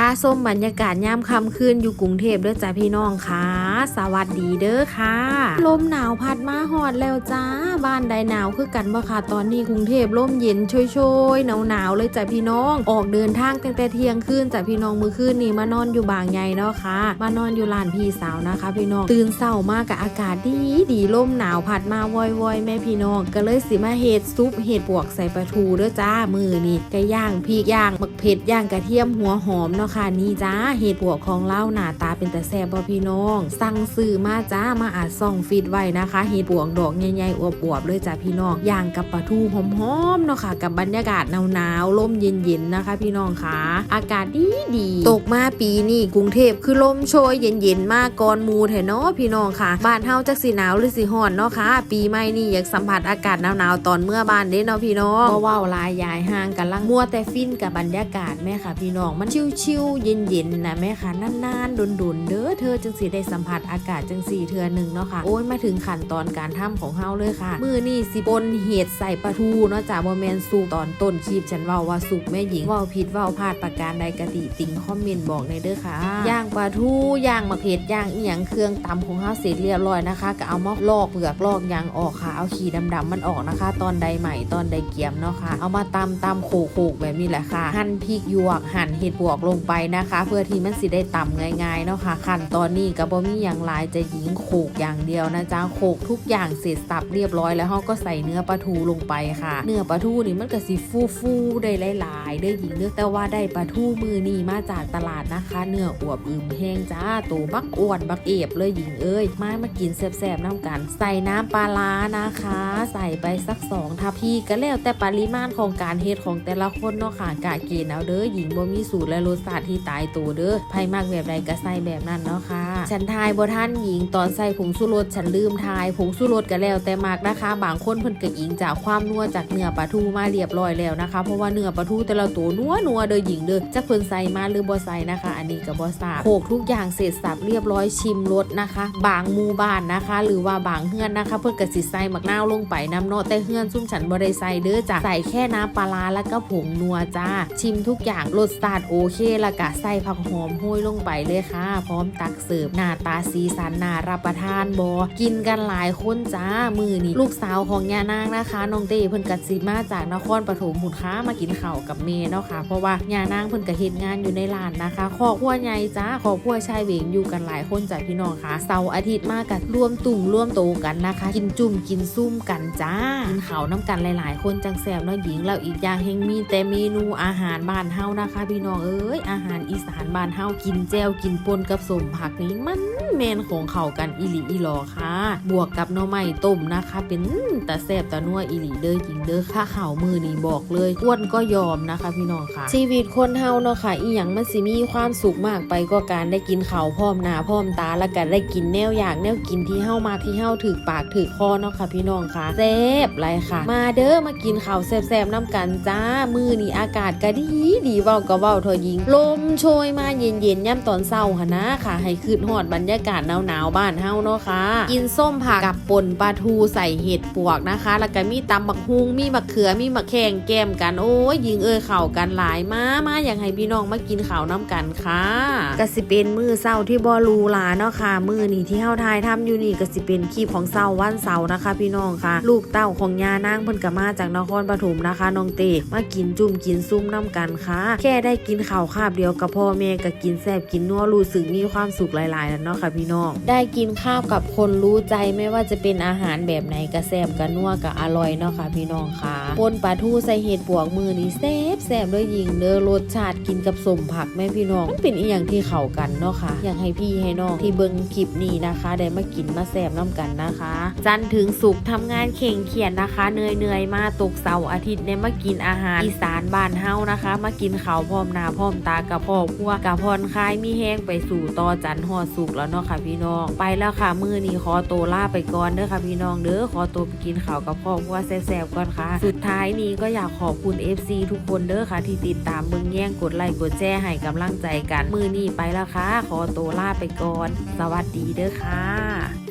พาส้มบรรยากาศย่ำค่ำคืนอยู่กรุงเทพเด้อจ้าพี่น้องค่ะ สวัสดีเด้อค่ะ ลมหนาวพัดมาหอดแล้วจ้า บ้านใดหนาวคือกันบ่ค่ะตอนนี้กรุงเทพลมเย็นช่วยๆหนาวๆเลยจ้าพี่น้องออกเดินทางตั้งแต่เที่ยงคืนจ้าพี่น้องมือคืนนี้มานอนอยู่บางใหญ่เนาะค่ะมานอนอยู่ลานพี่สาวนะคะ พี่น้องตื่นเศร้ามากกับอากาศดีดีลมหนาวพัดมาวอยวๆแม่พี่น้อง ก็เลยสิมาเฮ็ดซุปเห็ดปวกใส่ปลาทูเด้อจ้ามือนี่ไก่ย่างพริกย่างมักเผ็ดย่างกระเทียมหัวหอมเนาะค่ะนี่จ้าเห็ดปวกของเล่าหน้าตาเป็นแต่แซ่บบ่พี่น้องสงซื้อมาจ้ามาอาจซ่องฟิตไว้นะคะเห็ดปวกดอกใหญ่ๆอวบๆเลยจ้าพี่น้องอย่างกับปลาทูหอมๆเนาะค่ะ กับบรรยากาศหนาวๆลมเย็นๆนะคะ พี่น้องค่ะ อากาศดีดีๆตกมาปีนี้กรุงเทพคือลมโชยเย็นๆมากก่อนมูแถเนาะพี่น้องค่ะ บ้านเฮาจักสิหนาวหรือสิฮ้อนเนาะค่ะ ปีใหม่นี่อยากสัมผัสอากาศหนาวๆตอนเมื่อบ้านเด้เนาะพี่น้องบ่เว้าลายยายห่างกันลังมัวแต่ฟินกับบรรยากาศแม่ค่ะ พี่น้องมันชิวๆเย็นๆนะแม่ค่ะนานๆดุนๆเด้อเธอจังสิได้สัมผัสอากาศจังสี่เทือหนึ่งเนาะค่ะโอ้ยมาถึงขั้นตอนการทำของเฮาเลยค่ะ มือนี่สิปนเห็ดใส่ปลาทูเนาะจ้าบ่แม่นสุกตอนต้นคลิปฉันว้าว่าสุกแม่หญิงว้าผิดว้าพลาดประการใดกติติงคอมเมนต์บอกในเด้อค่ะย่างปลาทูย่างมะเผ็ดย่างเอียงเครื่องตำของเฮาเสร็จเรียบร้อยนะคะ ก็เอามาลอกเปลือกลอกยางออกค่ะ เอาขีดดำๆมันออกนะคะ ตอนใดใหม่ตอนใดเกียมเนาะค่ะ เอามาตำตำโขกๆแบบนี้แหละค่ะ หั่นพริกหยวกหั่นเห็ดบวกลงไปนะคะ เพื่อที่มันสิได้ตำง่ายๆเนาะค่ะขั้นตอนนี้ก็บ่มีอย่างหลายจะหญิงโขกอย่างเดียวนะจ๊ะโขกทุกอย่างเสร็จสับเรียบร้อยแล้วเฮาก็ใส่เนื้อปลาทูลงไปค่ะ เนื้อปลาทูนี่มันก็สิฟูๆได้หลายๆเด้หญิงเด้อแต่ว่าได้ปลาทูมือนี่มาจากตลาดนะคะ เนื้ออวบอึมแห้งจ้าตัวบักอ้วนบักเอฟเลยหญิงเอ้ยมามากินแซ่บๆน้ำกัน ใส่น้ำปลาร้านะคะ ใส่ไปสักสองทัพพีก็แล้วแต่ปริมาณของการเฮ็ดของแต่ละคนเนาะค่ะกะเกณฑ์เอาเด้อหญิงบ่มีสูตรและรสชาติที่ตายตัวเด้อไผมากแบบใดก็ใส่แบบนั้นเนาะค่ะฉันทายบ่ท่านหญิงตอนใส่ผงชูรสฉันลืมทายผงชูรสก็แล้วแต่มากนะคะ บางคนเพิ่นก็อิงจากความนัวจากเนื้อปลาทูมาเรียบร้อยแล้วนะคะ เพราะว่าเนื้อปลาทูแต่ละตัวนัวนัวเด้อหญิงเด้อจักเพิ่นใส่มาหรือบ่ใส่นะคะ อันนี้ก็บ่ทราบโขกทุกอย่างเสร็จสับเรียบร้อยชิมรสนะคะ บางหมู่บ้านนะคะ หรือว่าบางเฮือนนะคะ เพิ่นก็สิใส่มักนาวลงไปน้ำเนาะแต่เฮือนซุ่มฉันบ่ได้ใส่เด้อจ้ะใส่แค่น้ำปลาแล้วก็ผงนัวจ้าชิมทุกอย่างรสชาติโอเคแล้วก็ใส่ผักหอมห้อยลงไปเลยค่ะ พร้อมตักเสิร์ฟหน้าตาสีสันน่ารับประทานบอกินกันหลายคนจ้ามือนี่ลูกสาวของยานางนะคะน้องเต้เพิ่นกัดสิมาจากนครปฐมหุนค้ามากินข้าวกับเมย์เนาะค่ะเพราะว่ายานางเพิ่นก็เฮ็ดงานอยู่ในร้านนะคะครอบครัวใหญ่จ้าครอบครัวชายเวงอยู่กันหลายคนจ้ะพี่น้องค่ะเสาร์อาทิตย์มากัดร่วมตุ่มร่วมโตกันนะคะ กินจุ่มกินซุ่มกันจ้ากินข้าวน้ำกันหลาย ๆ คนจังแซวเนาะหญิงแล้วอีกอย่างเฮงมีแต่เมนูอาหารบ้านเฮานะคะ พี่น้องเอ้ยอาหารอีสานบ้านเฮากินแจวกินปนกับสมผักนี้มันแมนของเขากันอีหลีอีหลอค่ะ บวกกับหน่อไม้ต้มนะคะ เป็นตาแซบตานัวอีหลีเด้อจริงเด้อค่าข่าวมือนี่บอกเลยอ้วนก็ยอมนะคะ พี่น้องค่ะ ชีวิตคนเฮาเนาะค่ะ อีหยังมันสิมีความสุขมากไปก็การได้กินข้าวพร้อมหน้าพร้อมตาแล้วก็ได้กินแนวอยากแนวกินที่เฮามากที่เฮาถือปากถือคอเนาะค่ะ พี่น้องค่ะแซบไรค่ะ มาเด้อมากินข้าวแซ่บๆน้ำกันจ้ามือนี่อากาศก็ดีดีเว้าก็เว้าเถอะหญิง ลมโชยมาเย็นๆย่ำตอนเช้าหนนะค่ะ ให้คืนหอดบรรยากาศหนาวๆบ้านเฮาเนาะค่ะ กินส้มผักกับป่นปลาทูใส่เห็ดปวกนะคะ แล้วก็มีตำบักฮุงมีมะเขือมีมะแขงแก้มกันโอ้ยยิงเอ้ยเข่ากันหลายมามาอยากให้พี่น้องมากินข้าวน้ำกันค่ะก็สิเป็นมือเศร้าที่บอลูหลาเนาะค่ะมือนี่ที่เฮาทายทำอยู่นี่ก็สิเป็นคลิปของเศร้าวันเสาร์นะคะ พี่น้องค่ะ ลูกเต้าของยานางเพิ่นก็มาจากนครปฐมนะคะน้องเตมากินจุ่มกินซุ่มน้ำกันค่ะ แค่ได้กินข้าวคาบเดียวกับพ่อแม่ก็กินแซ่บกินนัวรู้สึกมีความสุขหลายๆแล้วเนาะค่ะพี่น้อง ได้กินข้าวกับคนรู้ใจไม่ว่าจะเป็นอาหารแบบไหนกระแซ่บก็นัวก็อร่อยเนาะค่ะพี่น้องค่ะ ปนปลาทูใส่เห็ดปวกมือนี่แซ่บแซ่บเลยยิงเด้อรสชาติกินกับสมผักแม่พี่น้องมันเป็นอีหยังที่เข้ากันเนาะค่ะ อยากให้พี่ให้น้องที่เบิ่งคลิปนี้นะคะ ได้มากินมาแซ่บน้ำกันนะคะ จันถึงสุกร์ทำงานเข่งเขียนนะคะเหนื่อยเนยๆมาตกเสาร์อาทิตย์เนี่ยมากินอาหารอีสานบ้านเฮานะคะ มากินข้าวพร้อมหน้าพร้อมตากับพ่อครัวกับพรคลายมีแห้งไปสู่ต่อจันทร์หอดสุกแล้วเนาะค่ะพี่น้อง ไปแล้วค่ะมือนี้ขอตัวลาไปก่อนเด้อค่ะพี่น้องเด้อขอตัวไปกินข้าวกับพ่อครัวแซ่บๆก่อนค่ะสุดท้ายนี้ก็อยากขอบคุณ FC ทุกคนเด้อค่ะ ที่ติดตามเบิ่งแย่งกดไลค์กดแชร์ให้กำลังใจกัน มือนี้ไปแล้วค่ะ ขอตัวลาไปก่อน สวัสดีเด้อค่ะ